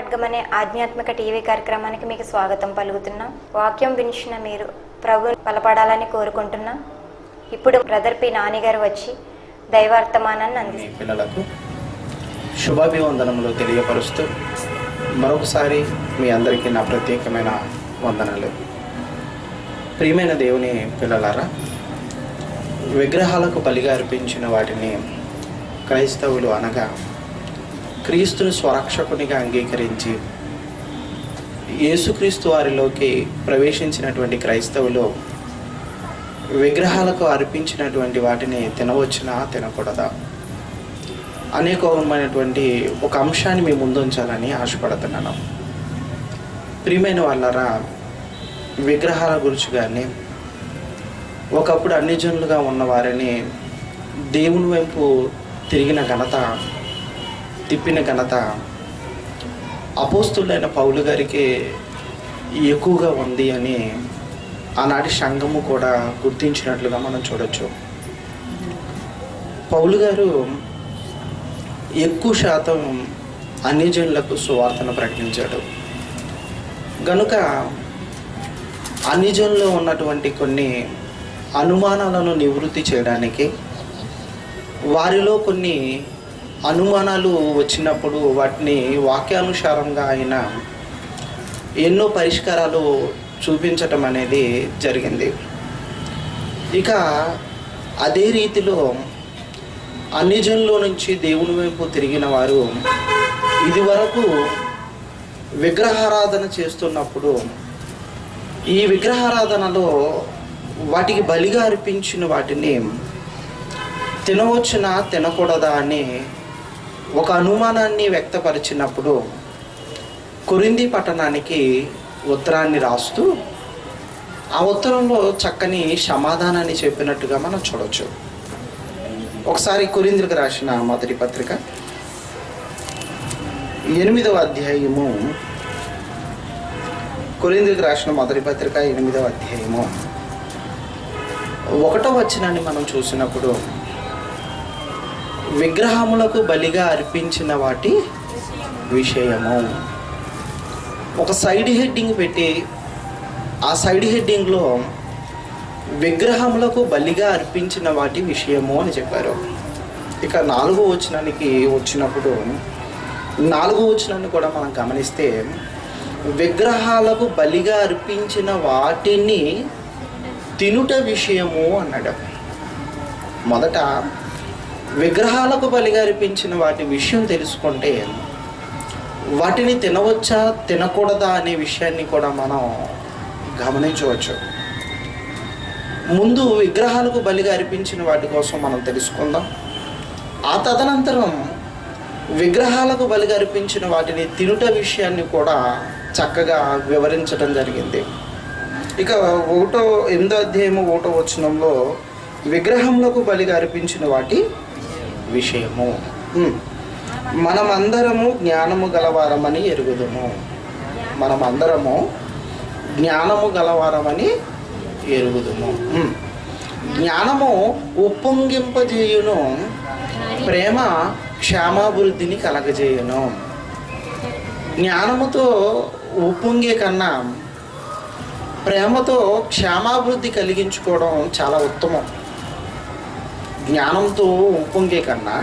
ఆత్మ ఖడ్గం అనే ఆధ్యాత్మిక టీవీ కార్యక్రమానికి మీకు స్వాగతం పలుకుతున్నాం. వాక్యం వినిచిన మీరు ప్రభు బలపడాలని కోరుకుంటున్నాం. ఇప్పుడు బ్రదర్ పి నానిగారు వచ్చి దైవార్థమానాన్ని అందిస్తారు. పిల్లలకు శుభాభివందనములు తెలియపరుస్తూ మరొకసారి మీ అందరికీ నా ప్రత్యేకమైన వందనాలు. ప్రియమైన దేవుని పిల్లలారా విగ్రహాలకు బలిగా అర్పించిన వాటిని క్రైస్తవులు అనగా క్రీస్తుని స్వరక్షకునిగా అంగీకరించి యేసుక్రీస్తు వారిలోకి ప్రవేశించినటువంటి క్రైస్తవులు విగ్రహాలకు అర్పించినటువంటి వాటిని తినవచ్చునా తినకూడదా? అనేకమైనటువంటి ఒక అంశాన్ని మీ ముందు ఉంచాలని ఆశపడుతున్నాను. ప్రియమైన వాళ్ళరా విగ్రహాల గురించి కానీ ఒకప్పుడు అన్ని జనులుగా ఉన్న వారిని దేవుని వైపు తిరిగిన ఘనత తిప్పిన ఘనత అపోస్తులైన పౌలు గారికి ఎక్కువగా ఉంది అని ఆనాటి సంఘము కూడా గుర్తించినట్లుగా మనం చూడొచ్చు. పౌలు గారు ఎక్కువ శాతం అన్యజనులకు సువార్తను ప్రకటించాడు. గనుక అన్యజనులో ఉన్నటువంటి కొన్ని అనుమానాలను నివృత్తి చేయడానికి వారిలో కొన్ని అనుమానాలు వచ్చినప్పుడు వాటిని వాక్యానుసారంగా ఆయన ఎన్నో పరిష్కారాలు చూపించటం అనేది జరిగింది. ఇక అదే రీతిలో అన్ని జనుల నుంచి దేవుని వైపు తిరిగిన వారు ఇదివరకు విగ్రహారాధన చేస్తున్నప్పుడు ఈ విగ్రహారాధనలో వాటికి బలిగా అర్పించిన వాటిని తినవచ్చునా తినకూడదా అని ఒక అనుమానాన్ని వ్యక్తపరిచినప్పుడు కొరింది పట్టణానికి ఉత్తరాన్ని రాస్తూ ఆ ఉత్తరంలో చక్కని సమాధానాన్ని చెప్పినట్టుగా మనం చూడవచ్చు ఒకసారి కొరిందులకు రాసిన మొదటి పత్రిక. ఎనిమిదవ అధ్యాయము. కొరిందులకు రాసిన మొదటి పత్రిక ఎనిమిదవ అధ్యాయము. ఒకటో వచ్చినాన్ని మనం చూసినప్పుడు విగ్రహములకు బలిగా అర్పించిన వాటి విషయము. ఒక సైడ్ హెడ్డింగ్ పెట్టి ఆ సైడ్ హెడ్డింగ్లో విగ్రహములకు బలిగా అర్పించిన వాటి విషయము అని చెప్పారు. ఇక నాలుగో వచనానికి వచ్చినప్పుడు నాలుగో వచనాన్ని కూడా మనం గమనిస్తే విగ్రహాలకు బలిగా అర్పించిన వాటిని తినుట విషయము అన్నాడు. మొదట విగ్రహాలకు బలిగా అర్పించిన వాటి విషయం తెలుసుకుంటే వాటిని తినవచ్చా తినకూడదా అనే విషయాన్ని కూడా మనం గమనించవచ్చు. ముందు విగ్రహాలకు బలిగా అర్పించిన వాటి కోసం మనం తెలుసుకుందాం. ఆ తదనంతరం విగ్రహాలకు బలిగా అర్పించిన వాటిని తినుట విషయాన్ని కూడా చక్కగా వివరించడం జరిగింది. ఇక ఒకటో ఎనిమిదో అధ్యాయము ఒకటో వచనంలో విగ్రహములకు బలిగా అర్పించిన వాటి విషయము. మనమందరము జ్ఞానము గలవారమని ఎరుగుదుము. మనమందరము జ్ఞానము గలవారమని ఎరుగుదుము. జ్ఞానము ఉప్పొంగింపజేయును. ప్రేమ క్షేమాభివృద్ధిని కలగజేయును. జ్ఞానముతో ఉప్పొంగే కన్నా ప్రేమతో క్షేమాభివృద్ధి కలిగించుకోవడం చాలా ఉత్తమం. జ్ఞానంతో ఉప్పొంగే కన్నా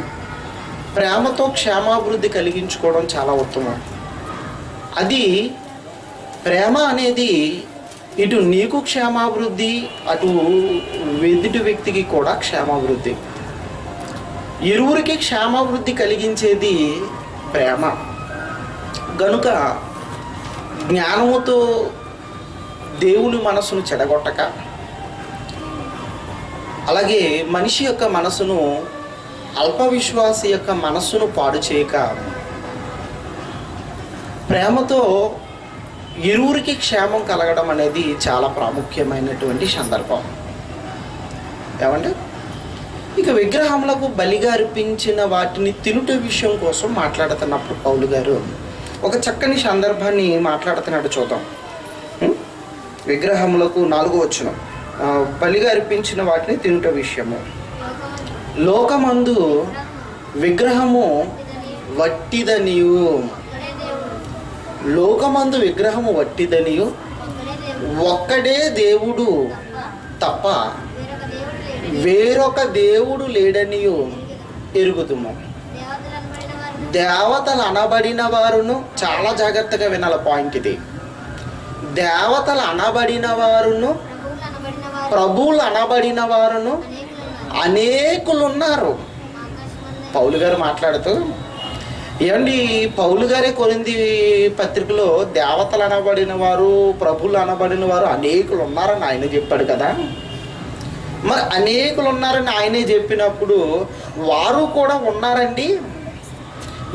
ప్రేమతో క్షేమాభివృద్ధి కలిగించుకోవడం చాలా ఉత్తమం. అది ప్రేమ అనేది ఇటు నీకు క్షేమాభివృద్ధి అటు ఎదుటి వ్యక్తికి కూడా క్షేమాభివృద్ధి. ఇరువురికి క్షేమాభివృద్ధి కలిగించేది ప్రేమ. గనుక జ్ఞానముతో దేవుని మనసును చెడగొట్టక అలాగే మనిషి యొక్క మనసును అల్పవిశ్వాసి యొక్క మనస్సును పాడు చేయక ప్రేమతో ఇరువురికి క్షేమం కలగడం అనేది చాలా ప్రాముఖ్యమైనటువంటి సందర్భం. ఏమంటే ఇక విగ్రహములకు బలిగా అర్పించిన వాటిని తినుట విషయం కోసం మాట్లాడుతున్నప్పుడు పౌలు గారు ఒక చక్కని సందర్భాన్ని మాట్లాడుతున్నాడు చూద్దాం. విగ్రహములకు నాలుగో వచ్చినాం బలిగా అర్పించిన వాటిని తినుట విషయము. లోకమందు విగ్రహము వట్టిదనియు. లోకమందు విగ్రహము వట్టిదనియు. ఒక్కడే దేవుడు తప్ప వేరొక దేవుడు లేడనియు ఎరుగుదుము. దేవతలు అనబడిన వారును చాలా జాగ్రత్తగా వినాల పాయింట్ ఇది. దేవతలు అనబడిన వారును ప్రభువులు అనబడిన వారును అనేకులు ఉన్నారు పౌలు గారు మాట్లాడుతూ ఏమండి పౌలు గారే కొరింది పత్రికలో దేవతలు అనబడిన వారు ప్రభులు అనబడిన వారు అనేకులు ఉన్నారని ఆయన చెప్పాడు కదా. మరి అనేకులు ఉన్నారని ఆయనే చెప్పినప్పుడు వారు కూడా ఉన్నారండి?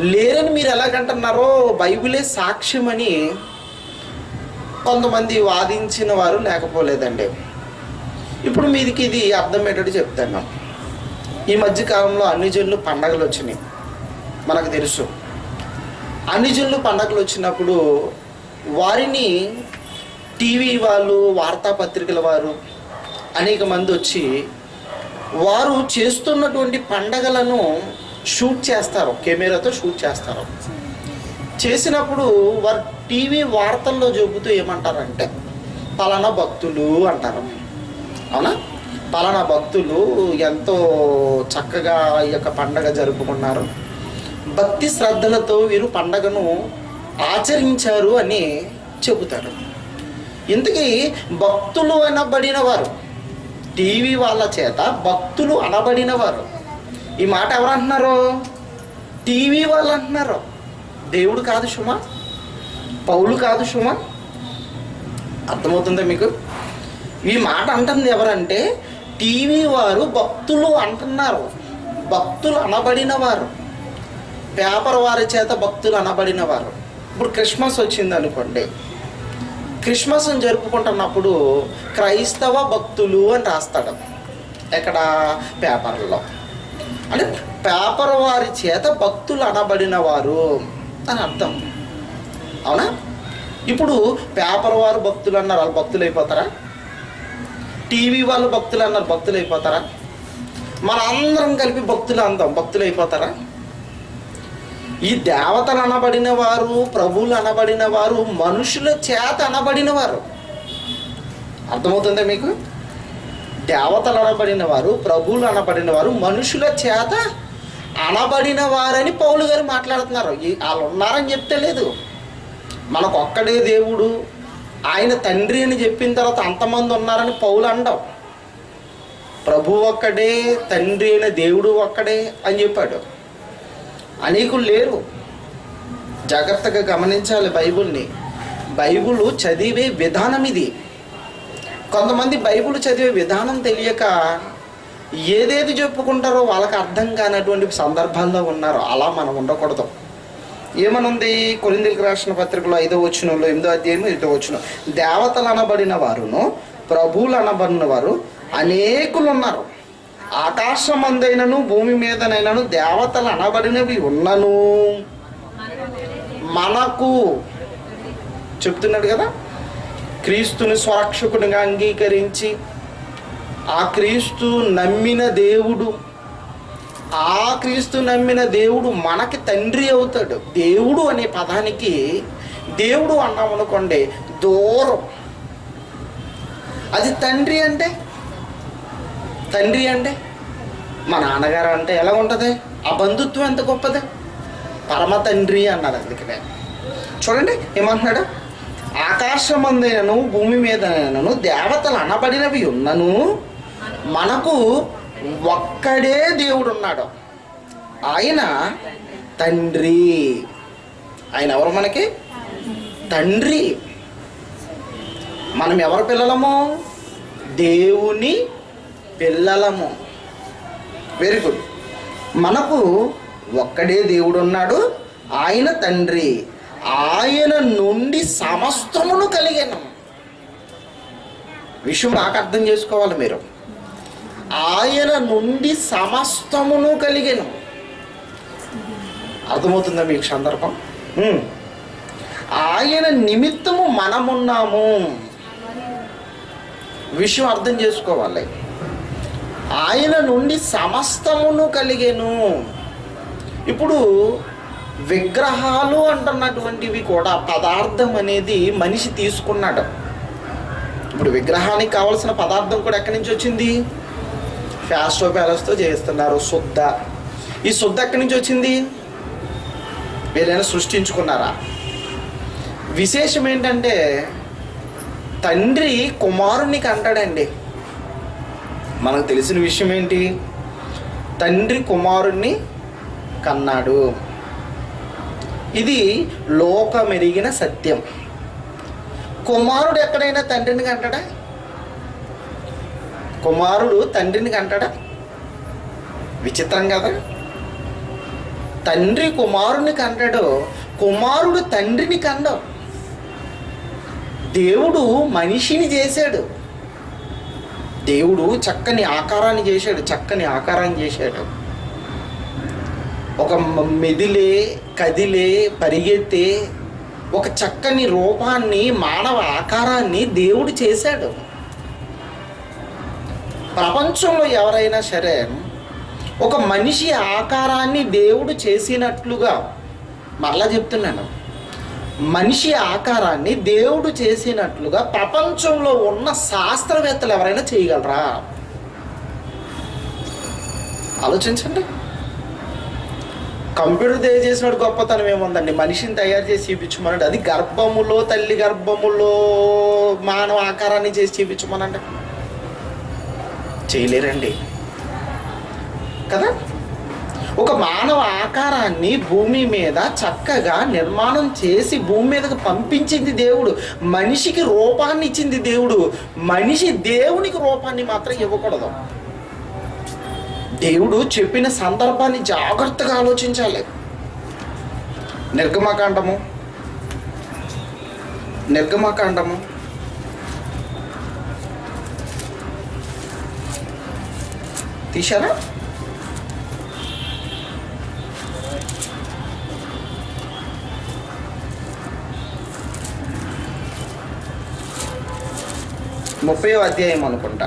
లేరని మీరు ఎలాగంటున్నారో బైబిలే సాక్ష్యమని కొంతమంది వాదించిన వారు లేకపోలేదండి. ఇప్పుడు మీదికి ఇది అర్థమయ్యేటట్టు చెప్తాను ఈ మధ్య కాలంలో అన్ని జన్లు పండగలు వచ్చినాయి. మనకు తెలుసు. అన్ని జన్లు పండగలు వచ్చినప్పుడు వారిని టీవీ వాళ్ళు వార్తాపత్రికల వారు అనేక మంది వచ్చి వారు చేస్తున్నటువంటి పండగలను షూట్ చేస్తారు. కెమెరాతో షూట్ చేస్తారు. చేసినప్పుడు వారు టీవీ వార్తల్లో చెబుతూ ఏమంటారంటే పలానా భక్తులు అంటారు. అవునా? పలానా భక్తులు ఎంతో చక్కగా ఈ యొక్క పండగ జరుపుకున్నారు. భక్తి శ్రద్ధలతో వీరు పండగను ఆచరించారు అని చెబుతారు. ఇంతకీ భక్తులు అనబడిన వారు టీవీ వాళ్ళ చేత భక్తులు అనబడిన వారు ఈ మాట ఎవరు అంటున్నారు టీవీ వాళ్ళు అంటున్నారు దేవుడు కాదు సుమా? పౌలు కాదు సుమా? అర్థమవుతుందా మీకు? ఈ మాట అంటుంది ఎవరంటే టీవీ వారు భక్తులు అంటున్నారు. భక్తులు అనబడిన వారు పేపర్ వారి చేత భక్తులు అనబడిన వారు ఇప్పుడు క్రిస్మస్ వచ్చింది అనుకోండి. క్రిస్మస్ జరుపుకుంటున్నప్పుడు క్రైస్తవ భక్తులు అని రాస్తాడు. ఎక్కడ? పేపర్లో. అంటే పేపర్ వారి చేత భక్తులు అనబడిన వారు అని అర్థం. అవునా? ఇప్పుడు పేపర్ వారు భక్తులు అన్నారు వాళ్ళు భక్తులు అయిపోతారా టీవీ వాళ్ళు భక్తులు అన్నారు భక్తులు అయిపోతారా? మన అందరం కలిపి భక్తులు అందాం భక్తులు అయిపోతారా? ఈ దేవతలు అనబడిన వారు ప్రభువులు అనబడిన వారు మనుషుల చేత అనబడిన వారు అర్థమవుతుందా మీకు? దేవతలు అనబడిన వారు ప్రభువులు అనబడిన వారు మనుషుల చేత అనబడిన వారని పౌలు గారు మాట్లాడుతున్నారు. ఈ- వాళ్ళు ఉన్నారని చెప్తే లేదు. మనకు ఒక్కడే దేవుడు ఆయన తండ్రి అని చెప్పిన తర్వాత అంతమంది ఉన్నారని పౌలు అండం. ప్రభు ఒక్కడే తండ్రి అయిన దేవుడు ఒక్కడే అని చెప్పాడు. అనేకులు లేరు. జాగ్రత్తగా గమనించాలి బైబిల్ని. బైబుల్ చదివే విధానం ఇది. కొంతమంది బైబుల్ చదివే విధానం తెలియక ఏదేది చెప్పుకుంటారో వాళ్ళకి అర్థం కానటువంటి సందర్భాల్లో ఉన్నారు. అలా మనం ఉండకూడదు. ఏమనుంది? కొరిందులకు రాసిన పత్రికలో ఐదో వచ్చినంలో ఎనిమిదో అధ్యాయం ఐదో వచ్చిన దేవతలు అనబడిన వారును ప్రభువులు అనబడిన వారు అనేకులు ఉన్నారు. ఆకాశమందైనను భూమి మీదనైనను దేవతలు అనబడినవి ఉన్నను. మనకు చెప్తున్నాడు కదా క్రీస్తుని స్వరక్షకునిగా అంగీకరించి ఆ క్రీస్తు నమ్మిన దేవుడు ఆ క్రీస్తు నమ్మిన దేవుడు మనకి తండ్రి అవుతాడు. దేవుడు అనే పదానికి దేవుడు అన్నాం అనుకోండి దూరం. అది తండ్రి అంటే? తండ్రి అంటే? మా నాన్నగారు అంటే ఎలా ఉంటుంది? ఆ బంధుత్వం ఎంత గొప్పది? పరమ తండ్రి అన్నారు అందుకనే. చూడండి ఏమంటున్నాడు? ఆకాశమందైనను భూమి మీదనను దేవతలు అనబడినవి ఉన్నను మనకు ఒక్కడే దేవుడు ఉన్నాడు ఆయన తండ్రి. ఆయన ఎవరు మనకి? తండ్రి. మనం ఎవరు పిల్లలము? దేవుని పిల్లలము. వెరీ గుడ్ మనకు ఒక్కడే దేవుడు ఉన్నాడు ఆయన తండ్రి. ఆయన నుండి సమస్తమును కలిగిన. విషయం బాగా అర్థం చేసుకోవాలి మీరు. ఆయన నుండి సమస్తమును కలిగాను. అర్థమవుతుందా మీకు సందర్భం? ఆయన నిమిత్తము మనమున్నాము. విషయం అర్థం చేసుకోవాలి. ఆయన నుండి సమస్తమును కలిగేను. ఇప్పుడు విగ్రహాలు అంటున్నటువంటివి కూడా పదార్థం అనేది మనిషి తీసుకున్నాడు. ఇప్పుడు విగ్రహానికి కావాల్సిన పదార్థం కూడా ఎక్కడి నుంచి వచ్చింది? ఫ్యాస్టో ప్యాలెస్తో చేస్తున్నారు శుద్ధ ఈ శుద్ధ ఎక్కడి నుంచి వచ్చింది? వీళ్ళైనా సృష్టించుకున్నారా? విశేషం ఏంటంటే తండ్రి కుమారునికి అంటాడండి మనకు తెలిసిన విషయం ఏంటి తండ్రి కుమారుణ్ణి కన్నాడు. ఇది లోకమెరిగిన సత్యం. కుమారుడు ఎక్కడైనా తండ్రిని కంటాడా? కుమారుడు తండ్రిని కంటాడా? విచిత్రం కదా. తండ్రి కుమారుని కంటాడు కుమారుడు తండ్రిని కండవు దేవుడు మనిషిని చేశాడు. దేవుడు చక్కని ఆకారాన్ని చేశాడు చక్కని ఆకారాన్ని చేశాడు. ఒక మ- మెదిలే కదిలే పరిగెత్తే ఒక చక్కని రూపాన్ని మానవ ఆకారాన్ని దేవుడు చేశాడు. ప్రపంచంలో ఎవరైనా సరే ఒక మనిషి ఆకారాన్ని దేవుడు చేసినట్లుగా మరలా చెప్తున్నాను. మనిషి ఆకారాన్ని దేవుడు చేసినట్లుగా ప్రపంచంలో ఉన్న శాస్త్రవేత్తలు ఎవరైనా చేయగలరా? ఆలోచించండి. కంప్యూటర్ తయారు చేసినాడు గొప్పతనం ఏముందండి? మనిషిని తయారు చేసి చూపించమనండి. అది గర్భములో తల్లి గర్భములో మానవ ఆకారాన్ని చేసి చూపించమనండి. చేయలేరండి. కదా? ఒక మానవ ఆకారాన్ని భూమి మీద చక్కగా నిర్మాణం చేసి భూమి మీదకు పంపించింది దేవుడు. మనిషికి రూపాన్ని ఇచ్చింది దేవుడు. మనిషి దేవునికి రూపాన్ని మాత్రం ఇవ్వకూడదు. దేవుడు చెప్పిన సందర్భాన్ని జాగ్రత్తగా ఆలోచించాలి. నిర్గమకాండము. నిర్గమకాండము. తీశారా ముప్పై అధ్యాయం అనుకుంటా.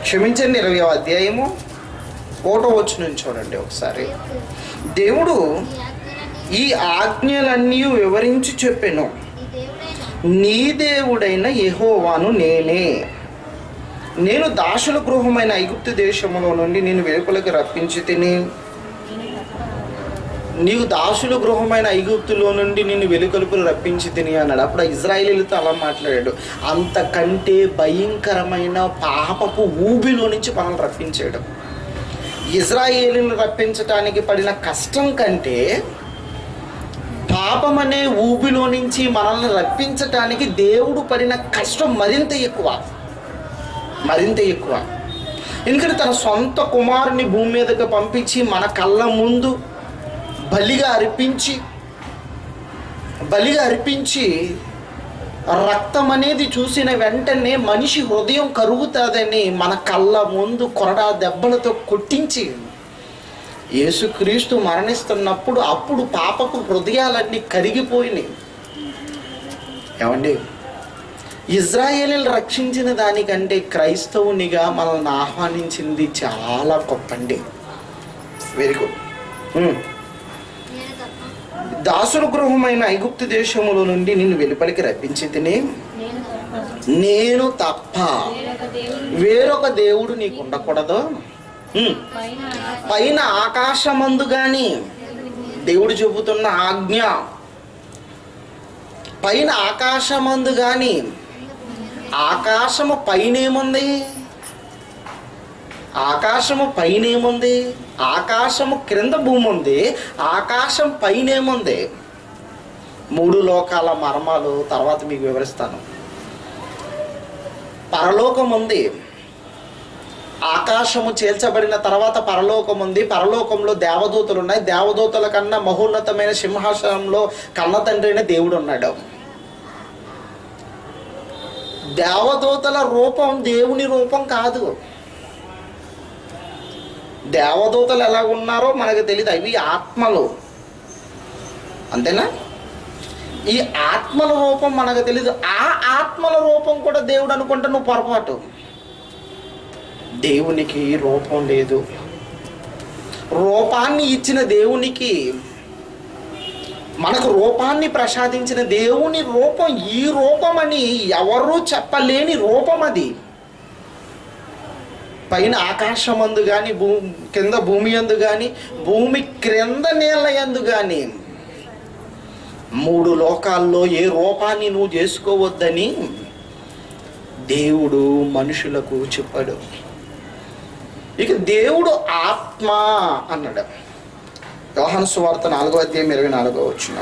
క్షమించండి ఇరవై అధ్యాయము ఫోటో వచ్చి నుంచి చూడండి ఒకసారి. దేవుడు ఈ ఆజ్ఞలన్నీ వివరించి చెప్పాను. నీ దేవుడైన యహోవాను నేనే. నేను దాసుల గృహమైన ఐగుప్తు దేశంలో నుండి నేను వెలుపలకి రప్పించి తిని నీవు దాసుల గృహమైన ఐగుప్తులో నుండి నేను వెలుకలుపులు రప్పించి తిని అన్నాడు. అప్పుడు ఇజ్రాయిలీలతో అలా మాట్లాడాడు. అంతకంటే భయంకరమైన పాపపు ఊబిలో నుంచి మనల్ని రప్పించేయడం ఇజ్రాయేలీని రప్పించటానికి పడిన కష్టం కంటే పాపం అనే ఊబిలో నుంచి మనల్ని రప్పించటానికి దేవుడు పడిన కష్టం మరింత ఎక్కువ. మరింత ఎక్కువ. ఎందుకంటే తన సొంత కుమారుని భూమి మీదకి పంపించి మన కళ్ళ ముందు బలిగా అర్పించి బలిగా అర్పించి రక్తం అనేది చూసిన వెంటనే మనిషి హృదయం కరుగుతుందని మన కళ్ళ ముందు కొరడా దెబ్బలతో కొట్టించి యేసుక్రీస్తు మరణిస్తున్నప్పుడు అప్పుడు పాపపు హృదయాలన్నీ కరిగిపోయినాయి. ఏమండి? ఇజ్రాయేలీలు రక్షించిన దానికంటే క్రైస్తవునిగా మనల్ని ఆహ్వానించింది చాలా గొప్పండి. వెరీ గుడ్ ఉమ్. దాసుల గృహమైన ఐగుప్తు దేశములో నుండి నిన్ను వెలుపలికి రప్పించి తిని నేను తప్ప వేరొక దేవుడు నీకు ఉండకూడదు. పైన ఆకాశమందు గాని దేవుడు చెబుతున్న ఆజ్ఞ. పైన ఆకాశమందు గాని ఆకాశము పైనేముంది? ఆకాశము పైన ఏముంది ఆకాశము క్రింద భూమి ఉంది ఆకాశం పైన ఏముంది మూడు లోకాల మర్మాలు తర్వాత మీకు వివరిస్తాను. పరలోకం ఉంది ఆకాశము చేల్చబడిన తర్వాత పరలోకం ఉంది పరలోకంలో దేవదూతలు ఉన్నాయి దేవదూతల కన్నా మహోన్నతమైన సింహాసనంలో కన్న తండ్రి అయిన దేవుడు ఉన్నాడు దేవదూతల రూపం దేవుని రూపం కాదు. దేవదూతలు ఎలా ఉన్నారో మనకు తెలియదు అవి ఆత్మలు. అంతేనా? ఈ ఆత్మల రూపం మనకు తెలియదు ఆ ఆత్మల రూపం కూడా దేవుడు అనుకుంటే నువ్వు పొరపాటు. దేవునికి రూపం లేదు. రూపాన్ని ఇచ్చిన దేవునికి మనకు రూపాన్ని ప్రసాదించిన దేవుని రూపం ఈ రూపం అని ఎవరూ చెప్పలేని రూపం అది. పైన ఆకాశమందు కానీ భూ కింద భూమి అందు కానీ భూమి క్రింద నీళ్ళ ఎందు కానీ మూడు లోకాల్లో ఏ రూపాన్ని నువ్వు చేసుకోవద్దని దేవుడు మనుషులకు చెప్పాడు. ఇక దేవుడు ఆత్మ అన్నాడు. యోహాను సువార్త నాలుగో అధ్యాయం ఇరవై నాలుగో వచ్చిన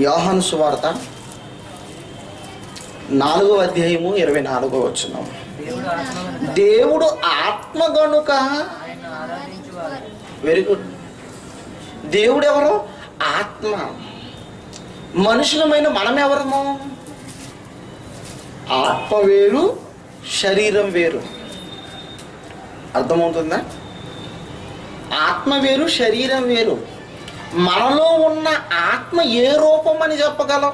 యోహాను సువార్త నాలుగో అధ్యాయము ఇరవై నాలుగో వచ్చిన దేవుడు ఆత్మ గనుక వెరీ గుడ్ దేవుడు ఎవరు? ఆత్మ. మనుషులమైన మనం ఎవరము ఆత్మ వేరు శరీరం వేరు. అర్థమవుతుందా? ఆత్మ వేరు శరీరం వేరు. మనలో ఉన్న ఆత్మ ఏ రూపం అని చెప్పగలం?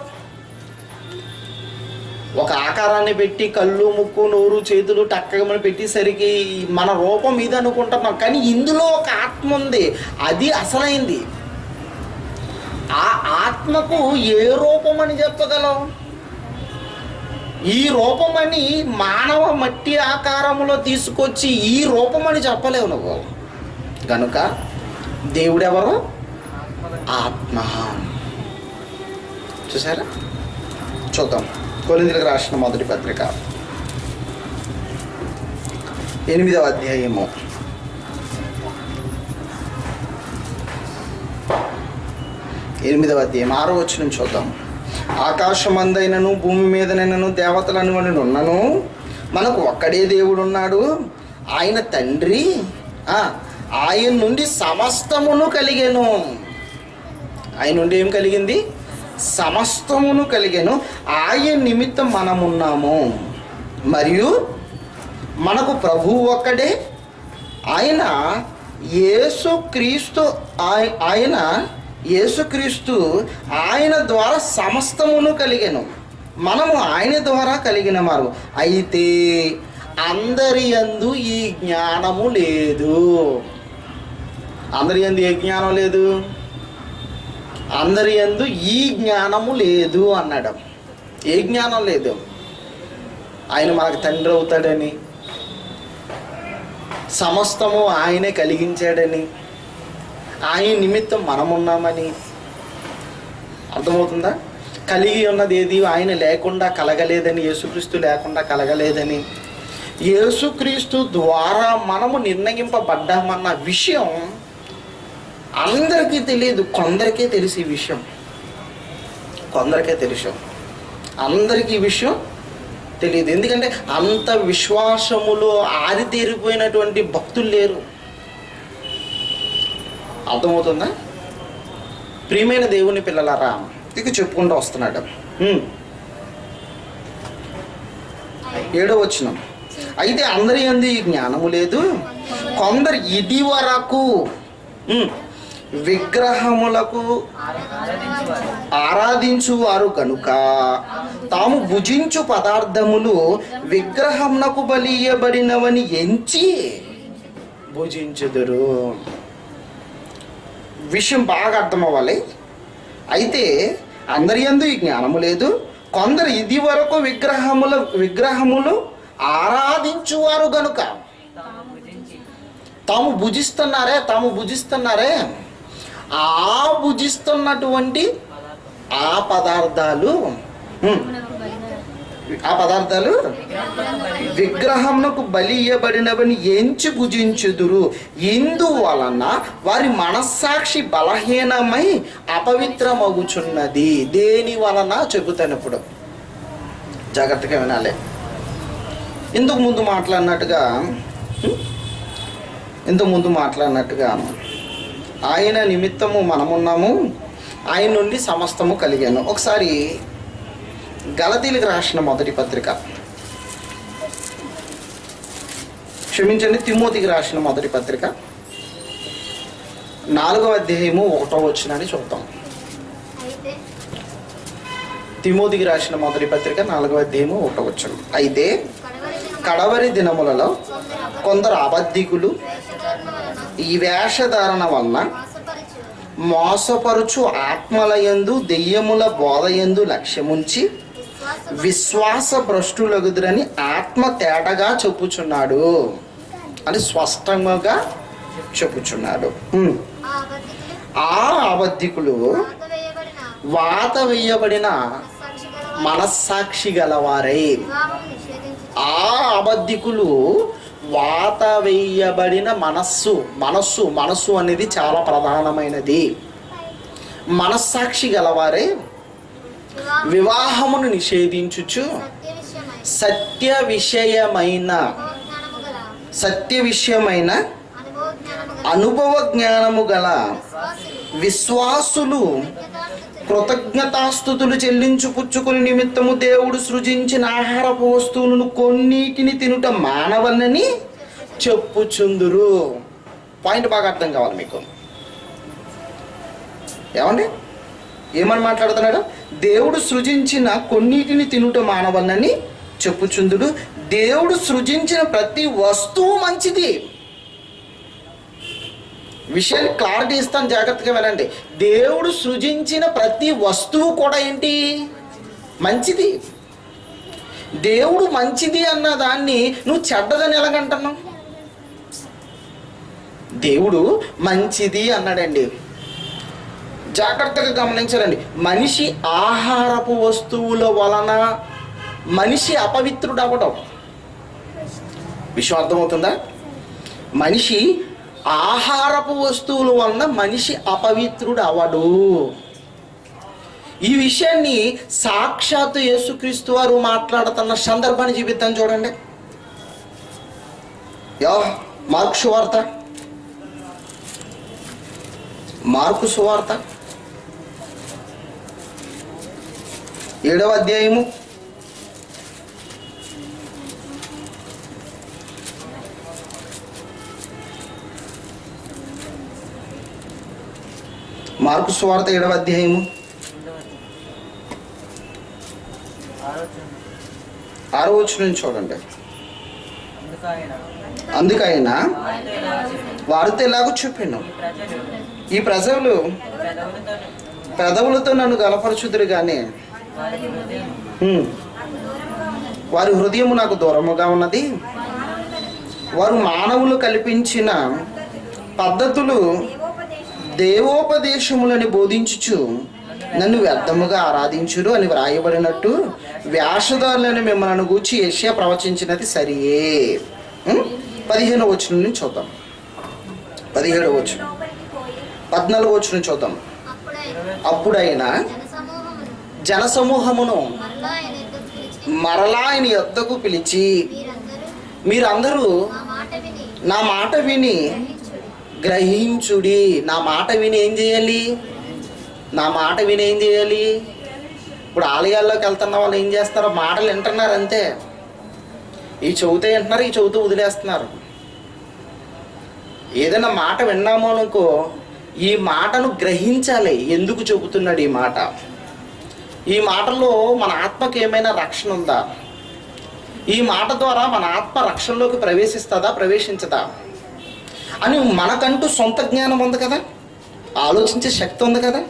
ఒక ఆకారాన్ని పెట్టి కళ్ళు ముక్కు నోరు చేతులు టక్కమని పెట్టేసరికి మన రూపం ఇది అనుకుంటున్నాం. కానీ ఇందులో ఒక ఆత్మ ఉంది. అది అసలైంది. ఆ ఆత్మకు ఏ రూపం అని చెప్పగలం? ఈ రూపమని మానవ మట్టి ఆకారములో తీసుకొచ్చి ఈ రూపం అని చెప్పలేవు నువ్వు. కనుక దేవుడెవరు? ఆత్మ. చూసారా? చూద్దాం. కొలిందులకు రాసిన మొదటి పత్రిక. ఎనిమిదవ అధ్యాయము. ఎనిమిదవ అధ్యాయం. ఆరో వచ్చిన చూద్దాం. ఆకాశమందైనను భూమి మీదనైనను దేవతలను అని ఉన్నను. మనకు ఒక్కడే దేవుడు ఉన్నాడు ఆయన తండ్రి. ఆయన నుండి సమస్తమును కలిగాను. ఆయన నుండి ఏం కలిగింది? సమస్తమును కలిగాను. ఆయన నిమిత్తం మనమున్నాము. మరియు మనకు ప్రభువు ఒక్కడే. ఆయన యేసు క్రీస్తు ఆయ- ఆయన యేసుక్రీస్తు ఆయన ద్వారా సమస్తమును కలిగను. మనము ఆయన ద్వారా కలిగిన వారు అయితే అందరి యందు ఈ జ్ఞానము లేదు. అందరి అందు ఏ జ్ఞానం లేదు? అందరి అందు ఈ జ్ఞానము లేదు అన్నాడు. ఏ జ్ఞానం లేదు? ఆయన మనకు తండ్రి అవుతాడని. సమస్తము ఆయనే కలిగించాడని. ఆయన నిమిత్తం మనమున్నామని. అర్థమవుతుందా? కలిగి ఉన్నది ఏది ఆయన లేకుండా కలగలేదని యేసుక్రీస్తు లేకుండా కలగలేదని. యేసుక్రీస్తు ద్వారా మనము నిర్ణయింపబడ్డామన్న విషయం అందరికీ తెలియదు కొందరికే తెలిసి ఈ విషయం. కొందరికే తెలుసు. అందరికీ విషయం తెలియదు. ఎందుకంటే అంత విశ్వాసములో ఆరితేరిపోయినటువంటి భక్తులు లేరు. అర్థమవుతుందా? ప్రియమైన దేవుని పిల్లలారా ఇక చెప్పుకుంటూ వస్తున్నాడు. ఏడో వచ్చిన అయితే అందరి అంది జ్ఞానము లేదు కొందరు ఇది వరకు విగ్రహములకు ఆరాధించువారు కనుక తాము భుజించు పదార్థములు విగ్రహమునకు బలియబడినవని ఎంచి భుజించుదురు. విషయం బాగా అర్థమవ్వాలి. అయితే అందరి ఎందు ఈ జ్ఞానము లేదు. కొందరు ఇది వరకు విగ్రహముల విగ్రహములు ఆరాధించువారు గనుక తాము భుజిస్తున్నారే తాము భుజిస్తున్నారే. ఆ భుజిస్తున్నటువంటి ఆ పదార్థాలు ఆ పదార్థాలు? బలి విగ్రహమునకు బలి ఇయ్యబడినవని ఎంచి భుజించుదురు. ఇందువలన వారి మనస్సాక్షి బలహీనమై అపవిత్రమగుచున్నది. దేని వలన? చెబుతాను ఇప్పుడు జాగ్రత్తగా వినాలి. ఇందుకు ముందు మాట్లాడినట్టుగా ఇందుకు ఇంతకు ముందు మాట్లాడినట్టుగా ఆయన నిమిత్తము మనమున్నాము. ఆయన నుండి సమస్తము కలిగాను. ఒకసారి గలతీలకు రాసిన మొదటి పత్రిక. క్షమించండి తిమోతికి రాసిన మొదటి పత్రిక. నాలుగవ అధ్యాయము ఒకటో వచ్చినని చూద్దాం. తిమోతికి రాసిన మొదటి పత్రిక నాలుగవ అధ్యాయము ఒకటవచ్చు అయితే కడవరి దినములలో కొందరు అబద్ధికులు ఈ వేషధారణ వలన మోసపరుచు ఆత్మలయందు దెయ్యముల బోధయందు లక్ష్యముంచి విశ్వాస భ్రష్టులగుదురని ఆత్మ తేటగా చెప్పుచున్నాడు. అని స్పష్టంగా చెప్పుచున్నాడు. ఆ అబద్ధికులు వాత వేయబడిన మనస్సాక్షి గలవారై. ఆ అబద్ధికులు వాత వేయబడిన మనస్సు మనస్సు మనస్సు అనేది చాలా ప్రధానమైనది. మనస్సాక్షి గలవారే వివాహమును నిషేధించుచు సత్య విషయమైన సత్య విషయమైన అనుభవ జ్ఞానము గల విశ్వాసులు కృతజ్ఞతాస్థుతులు చెల్లించు పుచ్చుకుని నిమిత్తము దేవుడు సృజించిన ఆహారపు వస్తువులను కొన్నిటిని తినుట మానవలని చెప్పుచుందురు. పాయింట్ బాగా అర్థం కావాలి మీకు. ఏమండి? ఏమని మాట్లాడుతున్నాడు? దేవుడు సృజించిన కొన్నిటిని తినుట మానవన్నని చెప్పుచుందుడు. దేవుడు సృజించిన ప్రతి వస్తువు మంచిది. విషయాన్ని క్లారిటీ ఇస్తాను జాగ్రత్తగా వినండి. దేవుడు సృజించిన ప్రతి వస్తువు కూడా ఏంటి? మంచిది. దేవుడు మంచిది అన్న దాన్ని నువ్వు చెడ్డదని ఎలాగంటున్నావు? దేవుడు మంచిది అన్నాడండి. జాగ్రత్తగా గమనించాలండి. మనిషి ఆహారపు వస్తువుల వలన మనిషి అపవిత్రుడు అవ్వడం విషయం అర్థమవుతుందా మనిషి ఆహారపు వస్తువుల వలన మనిషి అపవిత్రుడు అవడు ఈ విషయాన్ని సాక్షాత్తు యేసుక్రీస్తు వారు మాట్లాడుతున్న సందర్భాన్ని చూపిద్దాం చూడండి. యో మార్కు సువార్త. మార్కు సువార్త. ఏడవ అధ్యాయము. మార్కు సువార్త ఏడవ అధ్యాయము. ఆరో వచ్చి నుంచి చూడండి. అందుకైనా. వారితో ఎలాగో చెప్పాను. ఈ ప్రజలు పెదవులతో నన్ను గలపరచుదురు కానీ వారి హృదయం హృదయము నాకు దూరముగా ఉన్నది. వారు మానవులు కల్పించిన పద్ధతులు దేవోపదేశములని బోధించుచు నన్ను వ్యర్థముగా ఆరాధించురు అని వ్రాయబడినట్టు వ్యాసదారులను మిమ్మల్ని గూర్చి ఏషియా ప్రవచించినది సరియే. పదిహేను వచ్చిన నుంచి చూద్దాం. పదిహేడు వచ్చిన పద్నాలుగు వచ్చిన చూద్దాం. అప్పుడైనా జనసమూహమును మరలా ఆయన యొద్దకు పిలిచి మీరందరూ నా మాట విని గ్రహించుడి. నా మాట విని ఏం చేయాలి? నా మాట విని ఏం చేయాలి? ఇప్పుడు ఆలయాల్లోకి వెళ్తున్న వాళ్ళు ఏం చేస్తారు? మాటలు వింటున్నారు అంతే. ఈ చెబుతే వింటున్నారు ఈ చెబుతూ వదిలేస్తున్నారు. ఏదైనా మాట విన్నామో అనుకో ఈ మాటను గ్రహించాలి. ఎందుకు చెబుతున్నాడు ఈ మాట? ఈ మాటల్లో మన ఆత్మకి ఏమైనా రక్షణ ఉందా? ఈ మాట ద్వారా మన ఆత్మ రక్షణలోకి ప్రవేశిస్తుందా ప్రవేశించదా? అని మనకంటూ సొంత జ్ఞానం ఉంది కదా? ఆలోచించే శక్తి ఉంది కదా?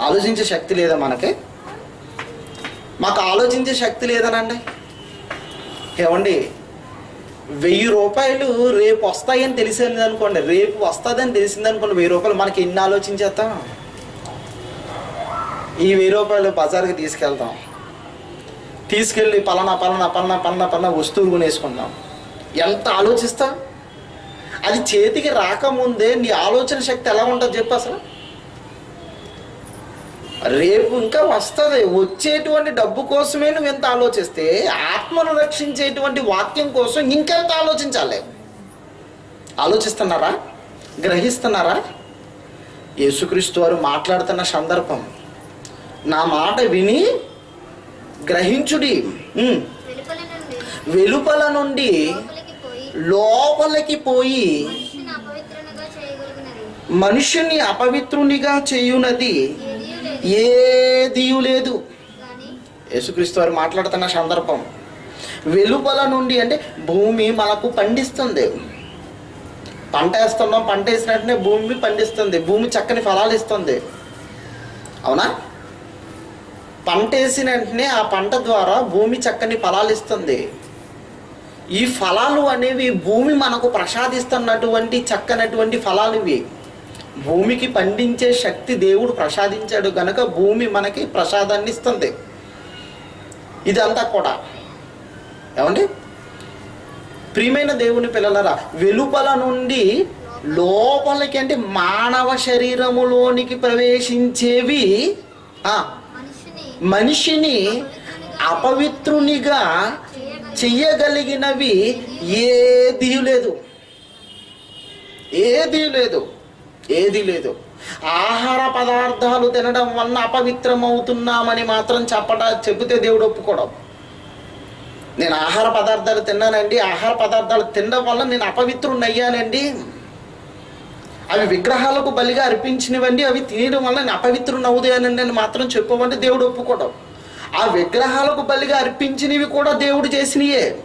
ఆలోచించే శక్తి లేదా మనకి? మాకు ఆలోచించే శక్తి లేదనండి. ఏమండి వెయ్యి రూపాయలు రేపు వస్తాయని తెలిసింది అనుకోండి రేపు వస్తుందని తెలిసింది అనుకోండి వెయ్యి రూపాయలు మనకి ఎన్ని ఆలోచించేస్తాం? ఈ వెయ్యి రూపాయలు బజార్కి తీసుకెళ్తాం. తీసుకెళ్ళి పలానా పలానా పలానా పలానా పలానా వస్తువులు కొనేసుకుందాం ఎంత ఆలోచిస్తాం? అది చేతికి రాకముందే నీ ఆలోచన శక్తి ఎలా ఉంటుంది చెప్పు అసలు. రేపు ఇంకా వస్తుంది. వచ్చేటువంటి డబ్బు కోసమే నువ్వు ఎంత ఆలోచిస్తే ఆత్మను రక్షించేటువంటి వాక్యం కోసం ఇంకెంత ఆలోచించాలి? ఆలోచిస్తున్నారా? గ్రహిస్తున్నారా? యేసుక్రీస్తు వారు మాట్లాడుతున్న సందర్భం నా మాట విని గ్రహించుడి. వెలుపల నుండి. లోపలికి పోయి. మనిషిని అపవిత్రునిగా చేయునది ఏదియూ లేదు ఏదియు లేదు. యేసుక్రీస్తు వారు మాట్లాడుతున్న సందర్భం. వెలుపల నుండి అంటే భూమి మనకు పండిస్తుంది. పంట వేస్తున్నాం పంట వేసినట్టునే భూమి పండిస్తుంది. భూమి చక్కని ఫలాలు ఇస్తుంది. అవునా? పంట వేసిన వెంటనే ఆ పంట ద్వారా భూమి చక్కని ఫలాలు ఇస్తుంది. ఈ ఫలాలు అనేవి భూమి మనకు ప్రసాదిస్తున్నటువంటి చక్కనటువంటి ఫలాలు ఇవి. భూమికి పండించే శక్తి దేవుడు ప్రసాదించాడు గనక భూమి మనకి ప్రసాదాన్ని ఇస్తుంది. ఇదంతా కూడా. ఏమండి? ప్రియమైన దేవుని పిల్లలరా వెలుపల నుండి లోపలికి అంటే మానవ శరీరములోనికి ప్రవేశించేవి మనిషిని అపవిత్రునిగా చెయ్యగలిగినవి ఏది లేదు. ఏదీ లేదు. ఏదీ లేదు. ఆహార పదార్థాలు తినడం వల్ల అపవిత్రమవుతున్నామని మాత్రం చెప్పట చెబితే దేవుడు ఒప్పుకోవడం నేను ఆహార పదార్థాలు తిన్నానండి. ఆహార పదార్థాలు తినడం వల్ల నేను అపవిత్రుని అయ్యానండి అవి విగ్రహాలకు బలిగా అర్పించినవండి అవి తినడం వల్ల నేను అపవిత్రుని అవుతానండి అని మాత్రం చెప్పమంటే దేవుడు ఒప్పుకోవడం. ఆ విగ్రహాలకు బలిగా అర్పించినవి కూడా దేవుడు చేసినయే.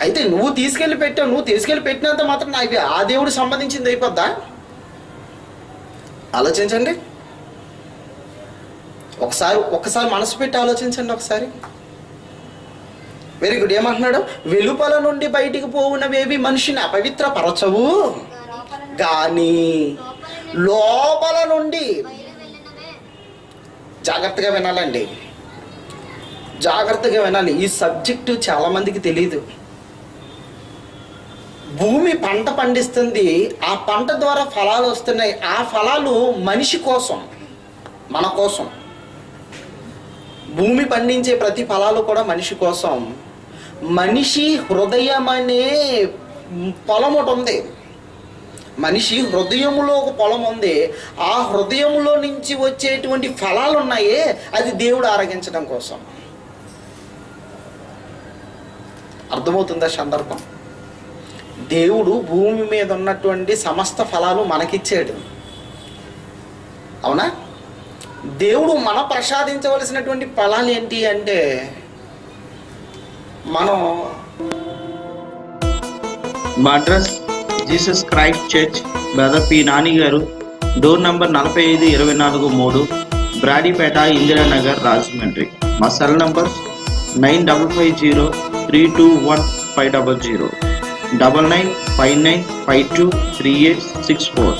అయితే నువ్వు తీసుకెళ్ళి పెట్టావు నువ్వు తీసుకెళ్ళి పెట్టినంత మాత్రం నాకు ఆ దేవుడు సంబంధించింది అయిపోద్దా? ఆలోచించండి. ఒకసారి ఒకసారి మనసు పెట్టి ఆలోచించండి ఒకసారి. వెరీ గుడ్ ఏమంటున్నాడు? వెలుపల నుండి బయటికి పోవునవేవి మనిషిని అపవిత్రపరచవు. కానీ లోపల నుండి జాగ్రత్తగా వినాలండి. జాగ్రత్తగా వినాలి. ఈ సబ్జెక్టు చాలా మందికి తెలియదు భూమి పంట పండిస్తుంది. ఆ పంట ద్వారా ఫలాలు వస్తున్నాయి. ఆ ఫలాలు మనిషి కోసం మన కోసం. భూమి పండించే ప్రతి ఫలాలు కూడా మనిషి కోసం. మనిషి హృదయం అనే పొలం ఒకటి ఉంది. మనిషి హృదయములో ఒక పొలం ఉంది ఆ హృదయములో నుంచి వచ్చేటువంటి ఫలాలు ఉన్నాయే అది దేవుడు ఆరగించడం కోసం. అర్థమవుతుందా సందర్భం? దేవుడు భూమి మీద ఉన్నటువంటి సమస్త ఫలాలు మనకిచ్చాడు. అవునా? దేవుడు మన ప్రసాదించవలసినటువంటి ఫలాలు ఏంటి అంటే మనం మా address Jesus Christ church brother P Nani గారు డోర్ నంబర్ నలభై ఐదు ఇరవై నాలుగు మూడు బ్రాడీపేట ఇందిరానగర్ రాజమండ్రి. మా cell number nine double five zero three two one five double zero. Double nine five nine five two three eight six four.